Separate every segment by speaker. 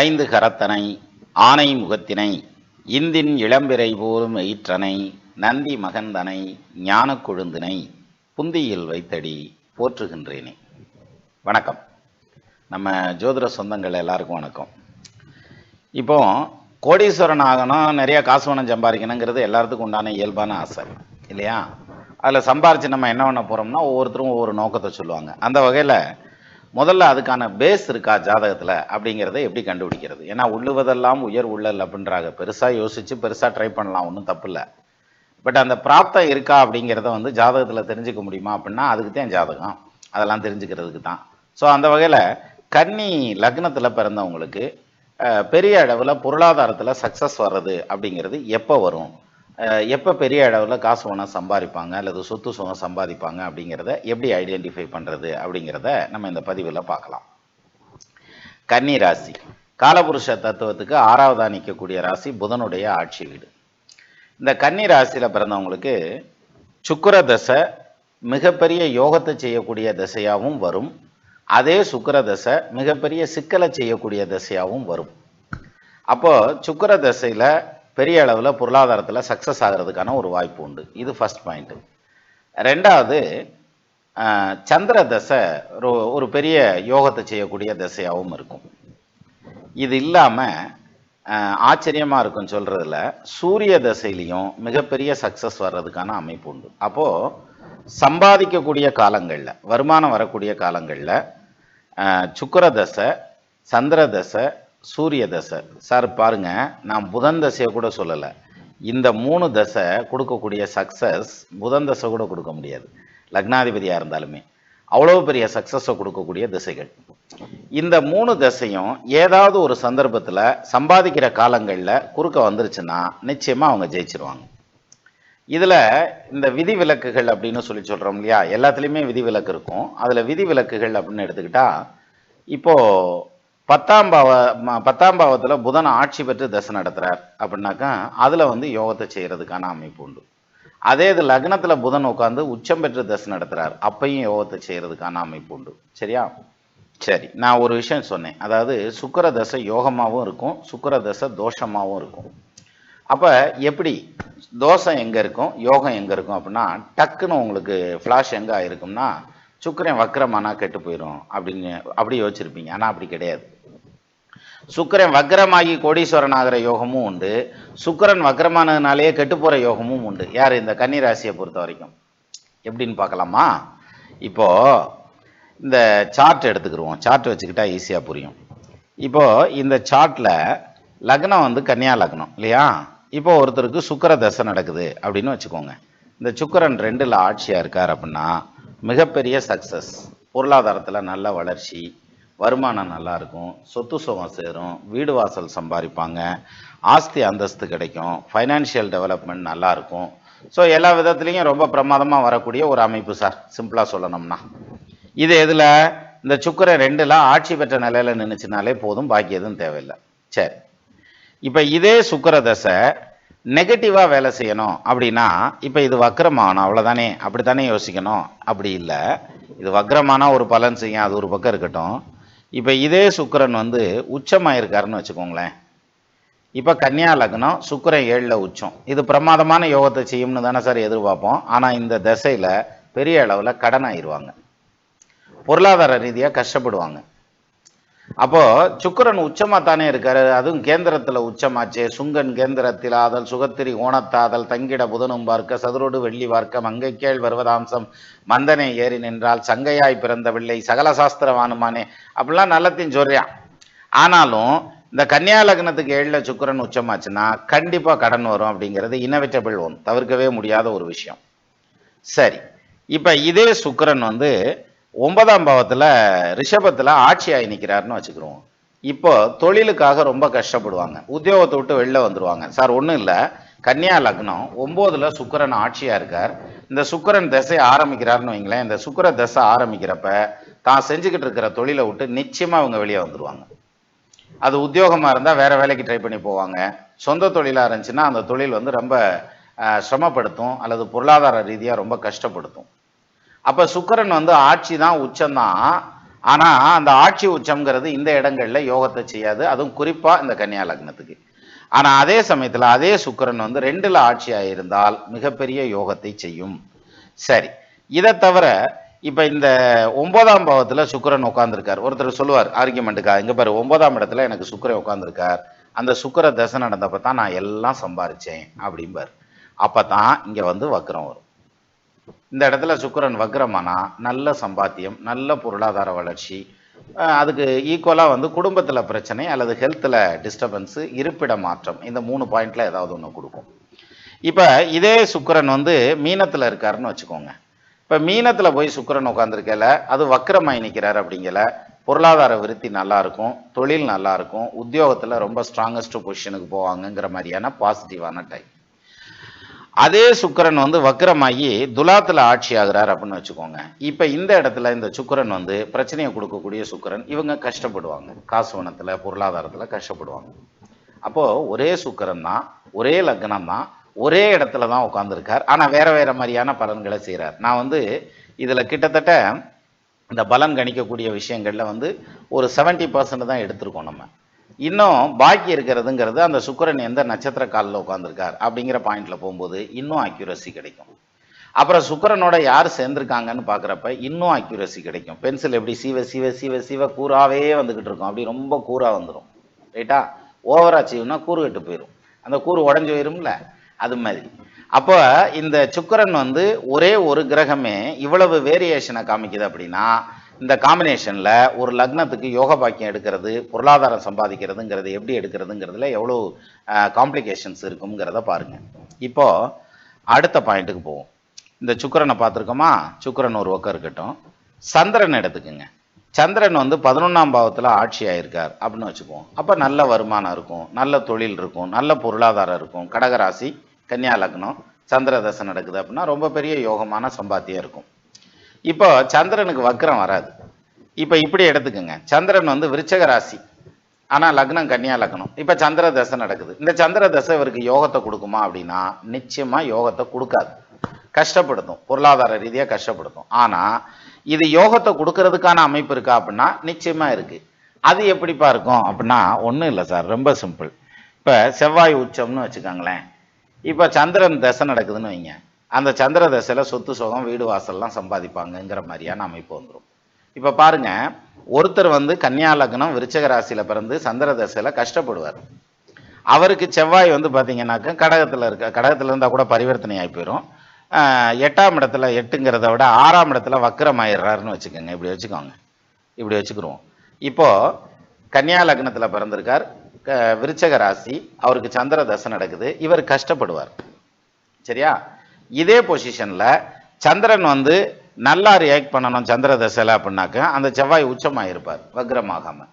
Speaker 1: ஐந்து கரத்தனை ஆனை முகத்தினை இந்தின் இளம்பிறை போலும் எயிற்றனை நந்தி மகந்தனை ஞானக் கொழுந்தினை புந்தியில் வைத்தடி போற்றுகின்றேனே. வணக்கம். நம்ம ஜோதிட சொந்தங்கள் எல்லாருக்கும் வணக்கம். இப்போ கோடீஸ்வரன் ஆகணும் நிறைய காசு பணம் சம்பாதிக்கணுங்கிறது எல்லாத்துக்கும் உண்டான இயல்பான ஆசை இல்லையா? அதில் சம்பாரிச்சு நம்ம என்ன பண்ண போகிறோம்னா ஒவ்வொருத்தரும் ஒவ்வொரு நோக்கத்தை சொல்லுவாங்க. அந்த வகையில் முதல்ல அதுக்கான பேஸ் இருக்கா ஜாதகத்தில் அப்படிங்கிறத எப்படி கண்டுபிடிக்கிறது? ஏன்னா உள்ளுவதெல்லாம் உயர் உள்ளல் அப்படின்றாங்க. பெருசாக யோசித்து பெருசாக ட்ரை பண்ணலாம். ஒன்றும் தப்பு இல்லை. பட் அந்த பிராப்தம் இருக்கா அப்படிங்கிறத வந்து ஜாதகத்தில் தெரிஞ்சுக்க முடியுமா அப்படின்னா அதுக்கு தான் ஜாதகம். அதெல்லாம் தெரிஞ்சுக்கிறதுக்கு தான். ஸோ அந்த வகையில் கன்னி லக்னத்தில் பிறந்தவங்களுக்கு பெரிய அளவில் பொருளாதாரத்தில் சக்ஸஸ் வர்றது அப்படிங்கிறது எப்போ வரும்? எப்போ பெரிய அளவில் காசு வேணால் சம்பாதிப்பாங்க அல்லது சொத்து சுகம் சம்பாதிப்பாங்க அப்படிங்கிறத எப்படி ஐடென்டிஃபை பண்ணுறது அப்படிங்கிறத நம்ம இந்த பதிவில் பார்க்கலாம். கன்னி ராசி. காலபுருஷ தத்துவத்துக்கு ஆறாவதாக நிற்கக்கூடிய ராசி புதனுடைய ஆட்சி வீடு. இந்த கன்னி ராசியில் பிறந்தவங்களுக்கு சுக்கிர தசை மிகப்பெரிய யோகத்தை செய்யக்கூடிய தசையாகவும் வரும். அதே சுக்கிர தசை மிகப்பெரிய சிக்கலை செய்யக்கூடிய தசையாகவும் வரும். அப்போ சுக்கிர தசையில் பெரிய அளவில் பொருளாதாரத்தில் சக்ஸஸ் ஆகிறதுக்கான ஒரு வாய்ப்பு உண்டு. இது ஃபஸ்ட் பாயிண்ட்டு ரெண்டாவது சந்திர தசை ஒரு ஒரு பெரிய யோகத்தை செய்யக்கூடிய திசையாகவும் இருக்கும். இது இல்லாமல் ஆச்சரியமாக இருக்கும் சொல்கிறதுல சூரிய தசையிலையும் மிகப்பெரிய சக்ஸஸ் வர்றதுக்கான அமைப்பு உண்டு. அப்போது சம்பாதிக்கக்கூடிய காலங்களில் வருமானம் வரக்கூடிய காலங்களில் சுக்கர தசை சந்திர தசை சூரிய தசை. சார் பாருங்கள் நான் புதன் தசையை கூட சொல்லலை. இந்த மூணு தசை கொடுக்கக்கூடிய சக்ஸஸ் புதன் தசை கூட கொடுக்க முடியாது. லக்னாதிபதியாக இருந்தாலுமே. அவ்வளோ பெரிய சக்ஸஸை கொடுக்கக்கூடிய திசைகள். இந்த மூணு தசையும் ஏதாவது ஒரு சந்தர்ப்பத்தில் சம்பாதிக்கிற காலங்களில் குறுக்க வந்துருச்சுன்னா நிச்சயமாக அவங்க ஜெயிச்சிருவாங்க. இதில் இந்த விதி விலக்குகள் அப்படின்னு சொல்லி சொல்கிறோம் இல்லையா? எல்லாத்துலேயுமே விதி விலக்கு இருக்கும். அதில் விதி விலக்குகள் அப்படின்னு எடுத்துக்கிட்டால் இப்போது பத்தாம் பாவ பத்தாம் பாவத்தில் புதன் ஆட்சி பெற்று தசை நடத்துகிறார் அப்படின்னாக்கா அதில் வந்து யோகத்தை செய்கிறதுக்கான அமைப்பு உண்டு. அதே இது லக்னத்தில் புதன் உட்காந்து உச்சம் பெற்று தசை நடத்துகிறார் அப்பையும் யோகத்தை செய்கிறதுக்கான அமைப்பு உண்டு. சரியா? சரி நான் ஒரு விஷயம் சொன்னேன். அதாவது சுக்கிர தசை யோகமாகவும் இருக்கும் சுக்கர தசை தோஷமாகவும் இருக்கும். அப்போ எப்படி? தோஷம் எங்கே இருக்கும்? யோகம் எங்கே இருக்கும் அப்படின்னா டக்குன்னு உங்களுக்கு ஃப்ளாஷ் எங்கே ஆயிருக்கும்னா சுக்கிரன் வக்கரமானா கெட்டு போயிடும் அப்படின்னு அப்படி யோசிச்சிருப்பீங்க. ஆனால் அப்படி கிடையாது. சுக்கரன் வக்கரமாகி கோடீஸ்வரன் ஆகிற யோகமும் உண்டு. சுக்கிரன் வக்கரமானதுனாலேயே கெட்டு போகிற யோகமும் உண்டு. யார்? இந்த கன்னி ராசியை பொறுத்த வரைக்கும். எப்படின்னு பார்க்கலாமா? இப்போ இந்த சார்ட் எடுத்துக்கிருவோம். சார்ட் வச்சுக்கிட்டா ஈஸியாக புரியும். இப்போது இந்த சார்ட்டில் லக்னம் வந்து கன்னியா லக்னம் இல்லையா? இப்போ ஒருத்தருக்கு சுக்கிர தசை நடக்குது அப்படின்னு வச்சுக்கோங்க. இந்த சுக்கரன் ரெண்டில் ஆட்சியாக இருக்கார் அப்படின்னா மிகப்பெரிய சக்ஸஸ் பொருளாதாரத்தில் நல்ல வளர்ச்சி வருமானம் நல்லா இருக்கும் சொத்து சுகம் சேரும் வீடு வாசல் சம்பாதிப்பாங்க ஆஸ்தி அந்தஸ்து கிடைக்கும் ஃபைனான்ஷியல் டெவலப்மெண்ட் நல்லாயிருக்கும் ஸோ எல்லா விதத்துலேயும் ரொம்ப பிரமாதமாக வரக்கூடிய ஒரு அமைப்பு சார் சிம்பிளாக சொல்லணும்னா. இது எதில்? இந்த சுக்கரை ரெண்டுலாம் ஆட்சி பெற்ற நிலையில் நின்றுச்சுனாலே போதும் பாக்கி எதுவும் தேவையில்லை. சரி. இப்போ இதே சுக்கிர தசை நெகட்டிவாக வேலை செய்யணும் அப்படின்னா இப்போ இது வக்ரமாகணும் அவ்வளோதானே அப்படி தானே யோசிக்கணும்? அப்படி இல்லை. இது வக்ரமானா ஒரு பலன் செய்யும் அது ஒரு பக்கம் இருக்கட்டும். இப்போ இதே சுக்கிரன் வந்து உச்சமாயிருக்காருன்னு வச்சுக்கோங்களேன். இப்போ கன்னியா லக்னம் சுக்கிரன் ஏழில் உச்சம். இது பிரமாதமான யோகத்தை செய்யும்னு தானே சார் எதிர்பார்ப்போம். ஆனால் இந்த திசையில் பெரிய அளவில் கடன் ஆயிடுவாங்க பொருளாதார ரீதியாக கஷ்டப்படுவாங்க. அப்போ சுக்கிரன் உச்சமா தானே இருக்காரு. அதுவும் கேந்திரத்துல உச்சமாச்சே. சுங்கன் கேந்திரத்தில் ஆதல் சுகத்திரி ஓணத்தாதல் தங்கிட புதனும் பார்க்க சதுரோடு வெள்ளி பார்க்க மங்கைக்கேள் வருவதாம்சம் மந்தனை ஏறி நின்றால் சங்கையாய் பிறந்த பிள்ளை சகல சாஸ்திரவானுமானே அப்படிலாம் நல்லத்தையும் சொல்றியான் ஆனாலும் இந்த கன்னியா லக்னத்துக்கு ஏழில் சுக்கிரன் உச்சமாச்சுன்னா கண்டிப்பாக கடன் வரும் அப்படிங்கிறது இனவிட்டபிள் ஒன் தவிர்க்கவே முடியாத ஒரு விஷயம். சரி. இப்போ இதே சுக்கிரன் வந்து ஒன்பதாம் பாவத்தில் ரிஷபத்தில் ஆட்சியாகி நிற்கிறாருன்னு வச்சுக்கிறோம். இப்போ தொழிலுக்காக ரொம்ப கஷ்டப்படுவாங்க. உத்தியோகத்தை விட்டு வெளில வந்துருவாங்க. சார் ஒன்றும் இல்லை. கன்னியா லக்னம் ஒம்போதில் சுக்கிரன் ஆட்சியாக இருக்கார். இந்த சுக்கிரன் திசை ஆரம்பிக்கிறாருன்னு வைங்களேன். இந்த சுக்கர திசை ஆரம்பிக்கிறப்ப தான் செஞ்சுக்கிட்டு இருக்கிற தொழிலை விட்டு நிச்சயமாக அவங்க வெளியே வந்துருவாங்க. அது உத்தியோகமாக இருந்தால் வேறு வேலைக்கு ட்ரை பண்ணி போவாங்க. சொந்த தொழிலாக இருந்துச்சுன்னா அந்த தொழில் வந்து ரொம்ப சிரமப்படுத்தும். அல்லது பொருளாதார ரீதியாக ரொம்ப கஷ்டப்படுத்தும். அப்போ சுக்கரன் வந்து ஆட்சி தான் உச்சம்தான். ஆனால் அந்த ஆட்சி உச்சம்ங்கிறது இந்த இடங்களில் யோகத்தை செய்யாது. அதுவும் குறிப்பாக இந்த கன்னியா லக்னத்துக்கு. ஆனால் அதே சமயத்தில் அதே சுக்கரன் வந்து ரெண்டில் ஆட்சியாக இருந்தால் மிகப்பெரிய யோகத்தை செய்யும். சரி. இதை தவிர இப்போ இந்த ஒன்பதாம் பாவத்தில் சுக்கிரன் உட்காந்துருக்கார் ஒருத்தர் சொல்லுவார் ஆர்கியூமெண்ட்டுக்கா இங்கே பாரு ஒன்பதாம் இடத்துல எனக்கு சுக்கிரன் உட்காந்துருக்கார் அந்த சுக்கிர தசை நடந்தப்போ தான் நான் எல்லாம் சம்பாரித்தேன் அப்படிம்பார். அப்போ தான் இங்கே வந்து வக்ரம் வரும். இந்த இடத்துல சுக்கரன் வக்ரமானா நல்ல சம்பாத்தியம் நல்ல பொருளாதார வளர்ச்சி அதுக்கு ஈக்குவலாக வந்து குடும்பத்தில் பிரச்சனை அல்லது ஹெல்த்தில் டிஸ்டர்பன்ஸு இருப்பிட மாற்றம் இந்த மூணு பாயிண்ட்ல ஏதாவது ஒன்று கொடுக்கும். இப்போ இதே சுக்கிரன் வந்து மீனத்தில் இருக்காருன்னு வச்சுக்கோங்க. இப்போ மீனத்தில் போய் சுக்கிரன் உட்காந்துருக்கல அது வக்ரமாய் நிற்கிறார் அப்படிங்கல பொருளாதார விருத்தி நல்லா இருக்கும் தொழில் நல்லா இருக்கும் உத்தியோகத்தில் ரொம்ப ஸ்ட்ராங்கஸ்ட் பொசிஷனுக்கு போவாங்கங்கிற மாதிரியான பாசிட்டிவான டைம் அதே சுக்கிரன் வந்து வக்கரமாகி துலாத்தில் ஆட்சி ஆகிறார் அப்படின்னு வச்சுக்கோங்க. இப்போ இந்த இடத்துல இந்த சுக்கிரன் வந்து பிரச்சனையை கொடுக்கக்கூடிய சுக்கிரன் இவங்க கஷ்டப்படுவாங்க. காசு பொருளாதாரத்தில் கஷ்டப்படுவாங்க. அப்போது ஒரே சுக்கிரன் தான் ஒரே லக்னம் தான் ஒரே இடத்துல தான் உட்காந்துருக்கார் ஆனால் வேறு வேறு மாதிரியான பலன்களை செய்கிறார் நான் வந்து இதில் கிட்டத்தட்ட இந்த பலன் கணிக்கக்கூடிய விஷயங்களில் வந்து ஒரு 70% பர்சன்ட் தான் எடுத்திருக்கோம் நம்ம. இன்னும் பாக்கி இருக்கிறதுங்கிறது அந்த சுக்கரன் எந்த நட்சத்திர காலில் உட்காந்துருக்கார் அப்படிங்கிற பாயிண்ட்ல போகும்போது இன்னும் அக்யூரசி கிடைக்கும். அப்புறம் சுக்கரனோட யார் சேர்ந்துருக்காங்கன்னு பார்க்குறப்ப இன்னும் அக்யூரசி கிடைக்கும். பென்சில் எப்படி சீவ சீவ சீவ சீவ கூறாவே வந்துகிட்டு இருக்கும். அப்படி ரொம்ப கூறாக வந்துடும் ரைட்டா ஓவரா சீவுனா கூறு கெட்டு போயிடும் அந்த கூறு உடஞ்சி போயிரும்ல? அது மாதிரி. அப்போ இந்த சுக்கரன் வந்து ஒரே ஒரு கிரகமே இவ்வளவு வேரியேஷனை காமிக்குது அப்படின்னா இந்த காம்பினேஷனில் ஒரு லக்னத்துக்கு யோக பாக்கியம் எடுக்கிறது பொருளாதாரம் சம்பாதிக்கிறதுங்கிறது எப்படி எடுக்கிறதுங்கிறதுல எவ்வளோ காம்ப்ளிகேஷன்ஸ் இருக்குங்கிறத பாருங்க. இப்போது அடுத்த பாயிண்ட்டுக்கு போவோம். இந்த சுக்கிரனை பார்த்துருக்கோமா? சுக்கிரன் ஒரு பக்கம் இருக்கட்டும். சந்திரன் எடுத்துக்குங்க. சந்திரன் வந்து பதினொன்றாம் பாவத்தில் ஆட்சி ஆயிருக்கார் அப்படின்னு வச்சுக்குவோம். அப்போ நல்ல வருமானம் இருக்கும் நல்ல தொழில் இருக்கும் நல்ல பொருளாதாரம் இருக்கும். கடகராசி கன்னியா லக்னம் சந்திர தசை நடக்குது அப்படின்னா ரொம்ப பெரிய யோகமான சம்பாத்தியம் இருக்கும். இப்போ சந்திரனுக்கு வக்ரம் வராது. இப்போ இப்படி எடுத்துக்கோங்க. சந்திரன் வந்து விருச்சக ராசி. ஆனால் லக்னம் கன்னியா லக்னம். இப்போ சந்திர தசை நடக்குது. இந்த சந்திர தசை இவருக்கு யோகத்தை கொடுக்குமா அப்படின்னா நிச்சயமாக யோகத்தை கொடுக்காது. கஷ்டப்படுத்தும். பொருளாதார ரீதியாக கஷ்டப்படுத்தும். ஆனால் இது யோகத்தை கொடுக்கறதுக்கான அமைப்பு இருக்கா அப்படின்னா நிச்சயமாக இருக்குது அது எப்படிப்பா இருக்கும் அப்படின்னா ஒன்றும் இல்லை சார். ரொம்ப சிம்பிள். இப்போ செவ்வாய் உச்சம்னு வச்சுக்கோங்களேன். இப்போ சந்திரன் தசை நடக்குதுன்னு வைங்க. அந்த சந்திர தசையில் சொத்து சுகம் வீடு வாசல்லாம் சம்பாதிப்பாங்கங்கிற மாதிரியான அமைப்பு வந்துடும் இப்போ பாருங்க ஒருத்தர் வந்து கன்னியா லக்னம் விருச்சக ராசியில பிறந்து சந்திர தசையில் கஷ்டப்படுவார். அவருக்கு செவ்வாய் வந்து பார்த்தீங்கன்னாக்க கடகத்தில் இருக்க கடகத்தில் இருந்தால் கூட பரிவர்த்தனை ஆகி போயிடும் எட்டாம் இடத்துல எட்டுங்கிறத விட ஆறாம் இடத்துல வக்கரமாயிடுறாருன்னு வச்சுக்கோங்க இப்படி வச்சுக்கோங்க. இப்படி வச்சுக்கிறோம் இப்போ கன்னியா லக்னத்துல பிறந்திருக்கார் க- விருச்சக ராசி அவருக்கு சந்திர தசை நடக்குது இவர் கஷ்டப்படுவார். சரியா? இதே பொசிஷனில் சந்திரன் வந்து நல்லா ரியாக்ட் பண்ணணும் சந்திர தசையில் அப்படின்னாக்க அந்த செவ்வாய் உச்சமாக இருப்பார் வக்ரமாகாமல்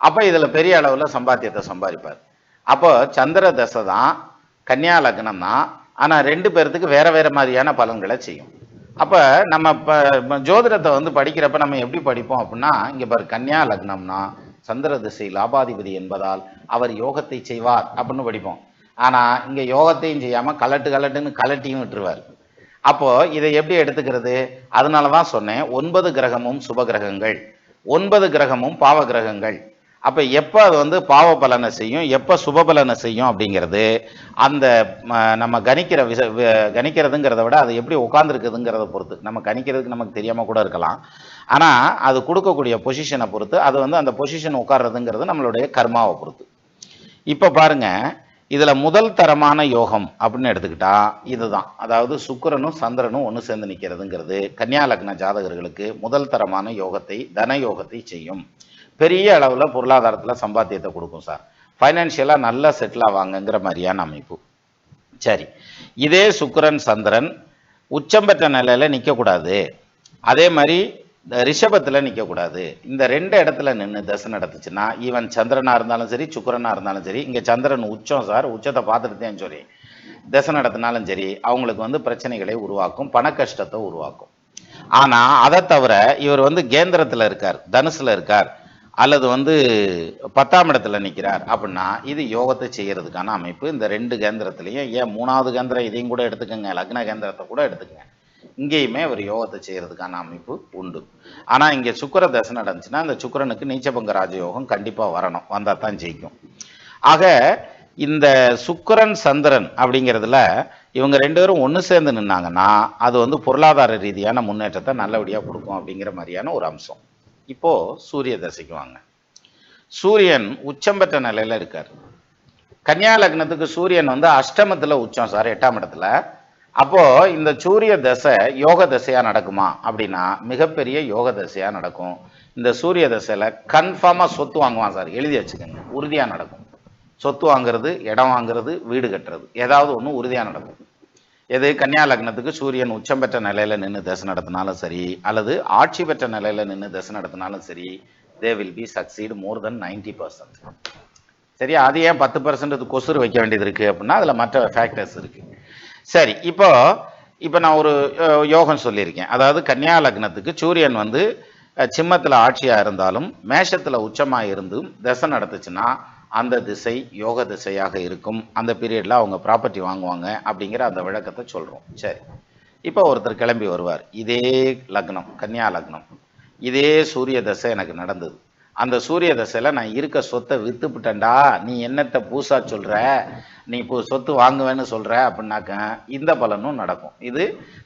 Speaker 1: அப்போ இதில் பெரிய அளவில் சம்பாத்தியத்தை சம்பாதிப்பார். அப்போ சந்திர தசை தான் கன்னியா லக்னம் தான் ஆனால் ரெண்டு பேர்த்துக்கு வேறு வேறு மாதிரியான பலன்களை செய்யும். அப்போ நம்ம இப்போ ஜோதிடத்தை வந்து படிக்கிறப்ப நம்ம எப்படி படிப்போம் அப்படின்னா இங்கே பாரு கன்னியா லக்னம்னா சந்திர திசை லாபாதிபதி என்பதால் அவர் யோகத்தை செய்வார் அப்படின்னு படிப்போம். ஆனால் இங்கே யோகத்தையும் செய்யாமல் கலட்டு கலட்டுன்னு கலட்டியும் விட்டுருவார். அப்போது இதை எப்படி எடுத்துக்கிறது? அதனால தான் சொன்னேன் ஒன்பது கிரகமும் சுப கிரகங்கள். ஒன்பது கிரகமும் பாவ கிரகங்கள். அப்போ எப்போ அது வந்து பாவ பலனை செய்யும் எப்போ சுப பலனை செய்யும் அப்படிங்கிறது அந்த நம்ம கணிக்கிற விச கணிக்கிறதுங்கிறத விட அது எப்படி உட்காந்துருக்குதுங்கிறத பொறுத்து. நம்ம கணிக்கிறதுக்கு நமக்கு தெரியாமல் கூட இருக்கலாம். ஆனால் அது கொடுக்கக்கூடிய பொசிஷனை பொறுத்து அது வந்து அந்த பொசிஷன் உட்கார்றதுங்கிறது நம்மளுடைய கர்மாவை பொறுத்து. இப்போ பாருங்க இதில் முதல் தரமான யோகம் அப்படின்னு எடுத்துக்கிட்டா இதுதான். அதாவது சுக்கரனும் சந்திரனும் ஒன்று சேர்ந்து நிற்கிறதுங்கிறது கன்னியா லக்ன ஜாதகர்களுக்கு முதல் தரமான யோகத்தை தன யோகத்தை செய்யும். பெரிய அளவில் பொருளாதாரத்தில் சம்பாத்தியத்தை கொடுக்கும் சார். ஃபைனான்ஷியலாக நல்லா செட்டில் ஆவாங்கங்கிற மாதிரியான அமைப்பு. சரி. இதே சுக்கரன் சந்திரன் உச்சம் பெற்ற நிலையில் நிற்கக்கூடாது அதே மாதிரி இந்த ரிஷபத்தில் நிற்கக்கூடாது இந்த ரெண்டு இடத்துல நின்று தசை நடத்துச்சுன்னா ஈவன் சந்திரனாக இருந்தாலும் சரி சுக்கரனாக இருந்தாலும் சரி இங்கே சந்திரன் உச்சம் சார் உச்சத்தை பார்த்துட்டு சொல்லி தசை நடத்தினாலும் சரி அவங்களுக்கு வந்து பிரச்சனைகளை உருவாக்கும் பண கஷ்டத்தை உருவாக்கும். ஆனால் அதை தவிர இவர் வந்து கேந்திரத்தில் இருக்கார் தனுசில் இருக்கார் அல்லது வந்து பத்தாம் இடத்துல நிற்கிறார் அப்படின்னா இது யோகத்தை செய்கிறதுக்கான அமைப்பு. இந்த ரெண்டு கேந்திரத்துலையும் ஏன் மூணாவது கேந்திரம் இதையும் கூட எடுத்துக்கோங்க லக்ன கேந்திரத்தை கூட எடுத்துக்கங்க. இங்கேயுமே அவர் யோகத்தை செய்யறதுக்கான அமைப்பு உண்டு. ஆனா இங்க சுக்கர தசை நடந்துச்சுன்னா அந்த சுக்கிரனுக்கு நீச்சபங்க ராஜயோகம் கண்டிப்பா வரணும். வந்தால் தான் ஜெயிக்கும். ஆக இந்த சுக்கிரன் சந்திரன் அப்படிங்கிறதுல இவங்க ரெண்டு பேரும் ஒன்று சேர்ந்து நின்னாங்கன்னா அது வந்து பொருளாதார ரீதியான முன்னேற்றத்தை நல்லபடியாக கொடுக்கும் அப்படிங்கிற மாதிரியான ஒரு அம்சம். இப்போ சூரிய தசைக்கு வாங்க. சூரியன் உச்சம் பெற்ற நிலையில இருக்கார். கன்னியா லக்னத்துக்கு சூரியன் வந்து அஷ்டமத்துல உச்சம் சார் எட்டாம் இடத்துல. அப்போ இந்த சூரிய தசை யோக தசையா நடக்குமா அப்படின்னா மிகப்பெரிய யோக தசையா நடக்கும். இந்த சூரிய தசையில கன்ஃபார்மா சொத்து வாங்குவான் சார். எழுதி வச்சுக்கோங்க. உறுதியா நடக்கும். சொத்து வாங்குறது இடம் வாங்குறது வீடு கட்டுறது. ஏதாவது ஒன்று உறுதியா நடக்கும். எது? கன்னியா லக்னத்துக்கு சூரியன் உச்சம் பெற்ற நிலையில நின்று தசை நடத்தினாலும் சரி அல்லது ஆட்சி பெற்ற நிலையில நின்று தசை நடத்தினாலும் சரி they will be succeed more than ninety percent சரியா? அது ஏன் பத்து பர்சன்ட் கொசுறு வைக்க வேண்டியது இருக்கு அப்படின்னா அதுல மற்ற ஃபேக்டர்ஸ் இருக்கு. சரி இப்போ இப்போ நான் ஒரு யோகம் சொல்லியிருக்கேன். அதாவது கன்னியா லக்னத்துக்கு சூரியன் வந்து சிம்மத்தில் ஆட்சியாக இருந்தாலும் மேஷத்தில் உச்சமாக இருந்தும் தசை நடத்துச்சுன்னா அந்த திசை யோக திசையாக இருக்கும். அந்த பீரியடில் அவங்க ப்ராப்பர்ட்டி வாங்குவாங்க அப்படிங்கிற அந்த விளக்கத்தை சொல்கிறோம் சரி. இப்போ ஒருத்தர் கிளம்பி வருவார். இதே லக்னம் கன்னியா லக்னம். இதே சூரிய தசை எனக்கு நடந்தது. அந்த சூரிய தசையில் நான் இருக்க சொத்தை வித்துப்பிட்டேன்டா. நீ என்னத்தை பூசா சொல்கிற நீ இப்போ சொத்து வாங்குவேன்னு சொல்கிற அப்படின்னாக்க இந்த பலனும் நடக்கும். இது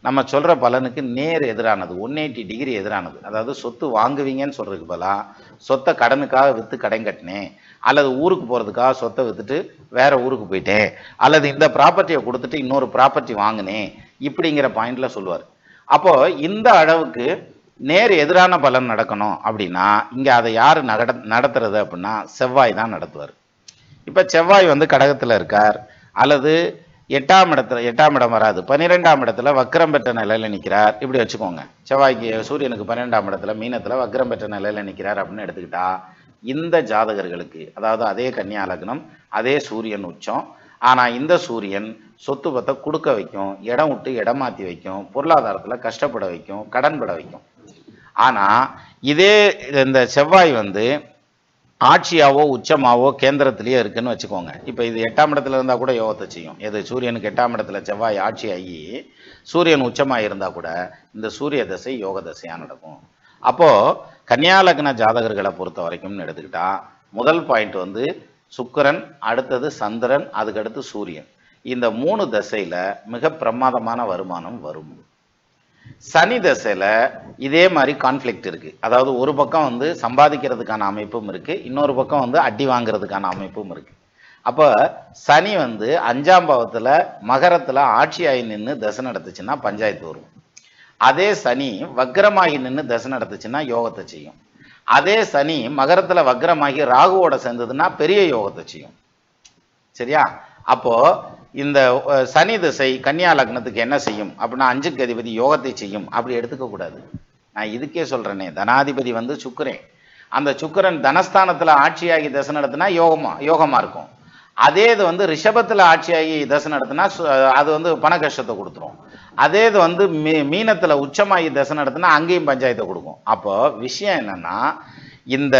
Speaker 1: நம்ம சொல்கிற பலனுக்கு நேர் எதிரானது ஒன் எயிட்டி டிகிரி எதிரானது. அதாவது சொத்து வாங்குவீங்கன்னு சொல்கிறதுக்கு பதிலாக சொத்தை கடனுக்காக விற்று கடன் கட்டினேன் அல்லது ஊருக்கு போகிறதுக்காக சொத்தை விற்றுட்டு வேறு ஊருக்கு போயிட்டேன் அல்லது இந்த ப்ராப்பர்ட்டியை கொடுத்துட்டு இன்னொரு ப்ராப்பர்ட்டி வாங்கினேன் இப்படிங்கிற பாயிண்டில் சொல்லுவார். அப்போது இந்த அளவுக்கு நேர் எதிரான பலன் நடக்கணும் அப்படின்னா இங்கே அதை யார் நட நடத்துறது அப்படின்னா செவ்வாய் தான் நடத்துவார். இப்போ செவ்வாய் வந்து கடகத்தில் இருக்கார். அல்லது எட்டாம் இடத்துல எட்டாம் இடம் வராது. பன்னிரெண்டாம் இடத்துல வக்ரம் பெற்ற நிலையில் நிற்கிறார் இப்படி வச்சுக்கோங்க. செவ்வாய்க்கு சூரியனுக்கு பன்னிரெண்டாம் இடத்துல மீனத்தில் வக்ரம் பெற்ற நிலையில் நிக்கிறார் அப்படின்னு எடுத்துக்கிட்டா இந்த ஜாதகர்களுக்கு அதாவது அதே கன்னியா லக்னம் அதே சூரியன் உச்சம். ஆனால் இந்த சூரியன் சொத்து பத்தை கொடுக்க வைக்கும் இடம் விட்டு இடம் மாற்றி வைக்கும் பொருளாதாரத்தில் கஷ்டப்பட வைக்கும் கடன் பட வைக்கும். ஆனால் இதே இந்த செவ்வாய் வந்து ஆட்சியாவோ உச்சமாவோ கேந்திரத்திலேயே இருக்குன்னு வச்சுக்கோங்க. இப்போ இது எட்டாம் இடத்துல இருந்தால் கூட யோகத்தை செய்யும். எது சூரியனுக்கு எட்டாம் இடத்துல செவ்வாய் ஆட்சி ஆகி சூரியன் உச்சமாக இருந்தால் கூட இந்த சூரிய தசை யோக தசையா நடக்கும். அப்போ கன்னியாலக்ன ஜாதகர்களை பொறுத்த வரைக்கும்னு எடுத்துக்கிட்டால் முதல் பாயிண்ட் வந்து சுக்கிரன் அடுத்தது சந்திரன் அதுக்கடுத்து சூரியன். இந்த மூணு தசையில் மிக பிரமாதமான வருமானம் வரும். சனி தசையில் இதே மாதிரி கான்ஃப்ளிக்ட் இருக்கு. அதாவது ஒரு பக்கம் வந்து சம்பாதிக்கிறதுக்கான அமைப்பும் இருக்கு. இன்னொரு பக்கம் வந்து அடி வாங்குறதுக்கான அமைப்பும் இருக்கு. அப்போ சனி வந்து அஞ்சாம் பாவத்துல மகரத்துல ஆட்சியாகி நின்று தசை நடத்துச்சுன்னா பஞ்சாயத்து வரும். அதே சனி வக்ரமாகி நின்று தசை நடத்துச்சுன்னா யோகத்தை செய்யும். அதே சனி மகரத்துல வக்ரமாகி ராகுவோட சேர்ந்ததுன்னா பெரிய யோகத்தை செய்யும். சரியா? அப்போ இந்த சனி திசை கன்னியா லக்னத்துக்கு என்ன செய்யும்? அப்படின்னா அஞ்சுக்கு அதிபதி யோகத்தை செய்யும். அப்படி எடுத்துக்க கூடாது. நான் இதுக்கே சொல்றேனே தனாதிபதி வந்து சுக்கரன். அந்த சுக்கிரன் தனஸ்தானத்துல ஆட்சியாகி தசை நடத்தினா யோகமா யோகமா இருக்கும். அதே இது வந்து ரிஷபத்துல ஆட்சியாகி தசை நடத்தினா அது வந்து பண கஷ்டத்தை கொடுத்துரும். அதே இது வந்து மீ மீனத்துல உச்சமாகி தசை நடத்தினா அங்கேயும் பஞ்சாயத்தை கொடுக்கும். அப்போ விஷயம் என்னன்னா இந்த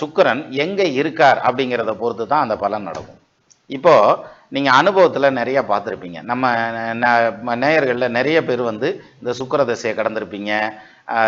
Speaker 1: சுக்கரன் சுக்கிரன் எங்க இருக்கார் அப்படிங்கிறத பொறுத்து தான் அந்த பலன் நடக்கும். இப்போ நீங்க அனுபவத்துல நிறைய பார்த்துருப்பீங்க. நம்ம ந- நிறைய பேர் வந்து இந்த சுக்கர தசையை கடந்திருப்பீங்க.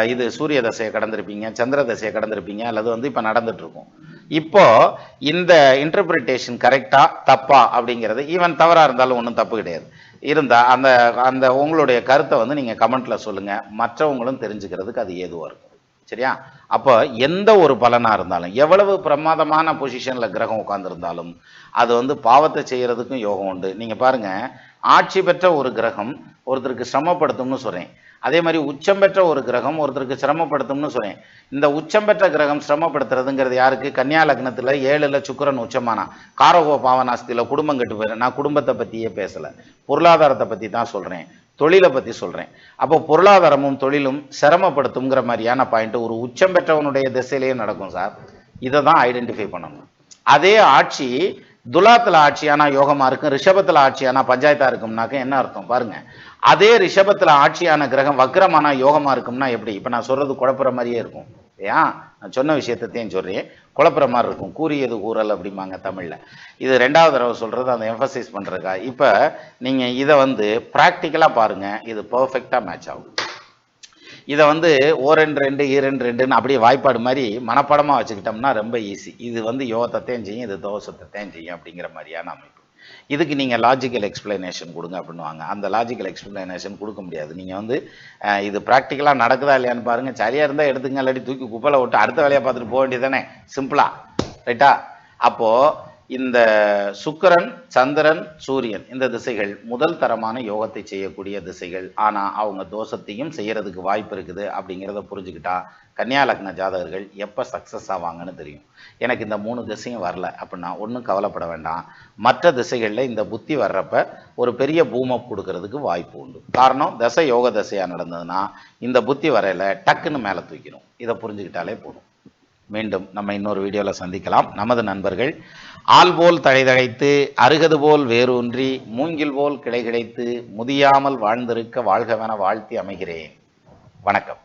Speaker 1: இது சூரிய தசையை கடந்திருப்பீங்க சந்திர தசையை கடந்திருப்பீங்க அல்லது வந்து இப்போ நடந்துட்டு இருக்கும் இப்போ இந்த இன்டர்பிரிட்டேஷன் கரெக்டா தப்பா அப்படிங்கிறது ஈவன் தவறா இருந்தாலும் ஒன்றும் தப்பு கிடையாது. இருந்தால் அந்த அந்த உங்களுடைய கருத்தை வந்து நீங்கள் கமெண்ட்ல சொல்லுங்க. மற்றவங்களும் தெரிஞ்சுக்கிறதுக்கு அது ஏதுவாக இருக்கும். சரியா? அப்போ எந்த ஒரு பலனாக இருந்தாலும் எவ்வளவு பிரமாதமான பொசிஷனில் கிரகம் உட்காந்துருந்தாலும் அது வந்து பாவத்தை செய்கிறதுக்கும் யோகம் உண்டு. நீங்கள் பாருங்கள் ஆட்சி பெற்ற ஒரு கிரகம் ஒருத்தருக்கு சிரமப்படுத்தும்னு சொல்கிறேன் அதே மாதிரி உச்சம் பெற்ற ஒரு கிரகம் ஒருத்தருக்கு சிரமப்படுத்தும்னு சொல்கிறேன் இந்த உச்சம் பெற்ற கிரகம் சிரமப்படுத்துறதுங்கிறது யாருக்கு? கன்னியா லக்னத்தில் ஏழில் சுக்கிரன் உச்சமானா காரகோ பாவனாஸ்தியில் குடும்பம் கெட்டு போயிரு. நான் குடும்பத்தை பற்றியே பேசலை. பொருளாதாரத்தை பற்றி தான் சொல்கிறேன் தொழிலை பத்தி சொல்றேன். அப்போ பொருளாதாரமும் தொழிலும் சிரமப்படுத்துங்கிற மாதிரியான பாயிண்ட் ஒரு உச்சம் பெற்றவனுடைய திசையிலேயே நடக்கும் சார். இதை தான் ஐடென்டிஃபை பண்ணணும். அதே ஆட்சி துலாத்துல ஆட்சியானா யோகமா இருக்கும் ரிஷபத்தில் ஆட்சியானா பஞ்சாயத்தா இருக்கும்னாக்க என்ன அர்த்தம்? பாருங்க. அதே ரிஷபத்துல ஆட்சியான கிரகம் வக்ரமானா யோகமா இருக்கும்னா எப்படி? இப்ப நான் சொல்றது குழப்புற மாதிரியே இருக்கும். ஏன் நான் சொன்ன விஷயத்தையும் சொல்கிறேன் குழப்புற மாதிரி இருக்கும். கூறியது கூறல் அப்படிம்பாங்க தமிழில். இது ரெண்டாவது தடவை சொல்கிறது அந்த எம்ஃபசைஸ் பண்ணுறக்கா இப்போ நீங்கள் இதை வந்து ப்ராக்டிக்கலாக பாருங்கள் இது பர்ஃபெக்டாக மேட்ச் ஆகும். இதை வந்து ஓரெண்டு ரெண்டு ஈரெண்டு ரெண்டுன்னு அப்படியே வாய்ப்பாடு மாதிரி மனப்படமாக வச்சுக்கிட்டோம்னா ரொம்ப ஈஸி இது வந்து யோகத்தை செய்யும் இது தோசத்தை செய்யும் அப்படிங்கிற மாதிரியான அமைப்பு. இதுக்கு நீங்கள் லாஜிக்கல் எக்ஸ்பிளனேஷன் கொடுங்க அப்படின்னுவாங்க. அந்த லாஜிக்கல் எக்ஸ்பிளனேஷன் கொடுக்க முடியாது. நீங்கள் வந்து இது ப்ராக்டிக்கலாக நடக்குதா இல்லையான்னு பாருங்கள் சரியாக இருந்தால் எடுத்துங்க இல்லாட்டி தூக்கி குப்பையில் விட்டு அடுத்த வேலையை பார்த்துட்டு போக வேண்டியதானே சிம்பிளாக ரைட்டா அப்போது இந்த சுக்கிரன் சந்திரன் சூரியன் இந்த திசைகள் முதல் தரமான யோகத்தை செய்யக்கூடிய திசைகள். ஆனால் அவங்க தோஷத்தையும் செய்கிறதுக்கு வாய்ப்பு இருக்குது அப்படிங்கிறத புரிஞ்சுக்கிட்டா கன்னியா லக்ன ஜாதகர்கள் எப்போ சக்ஸஸ் ஆவாங்கன்னு தெரியும். எனக்கு இந்த மூணு திசையும் வரல அப்படின்னா ஒன்றும் கவலைப்பட வேண்டாம். மற்ற திசைகளில் இந்த புத்தி வர்றப்ப ஒரு பெரிய பூமப் கொடுக்கறதுக்கு வாய்ப்பு உண்டு. காரணம் தசை யோக தசையாக நடந்ததுன்னா இந்த புத்தி வரையில டக்குன்னு மேலே தூக்கிடும் இதை புரிஞ்சுக்கிட்டாலே போதும். மீண்டும் நம்ம இன்னொரு வீடியோவில் சந்திக்கலாம். நமது நண்பர்கள் ஆள் போல் தழைதழைத்து அருகது போல் வேரூன்றி மூங்கில் போல் கிளை கிடைத்து முதியாமல் வாழ்ந்திருக்க வாழ்கவென வாழ்த்தி அமைகிறேன். வணக்கம்.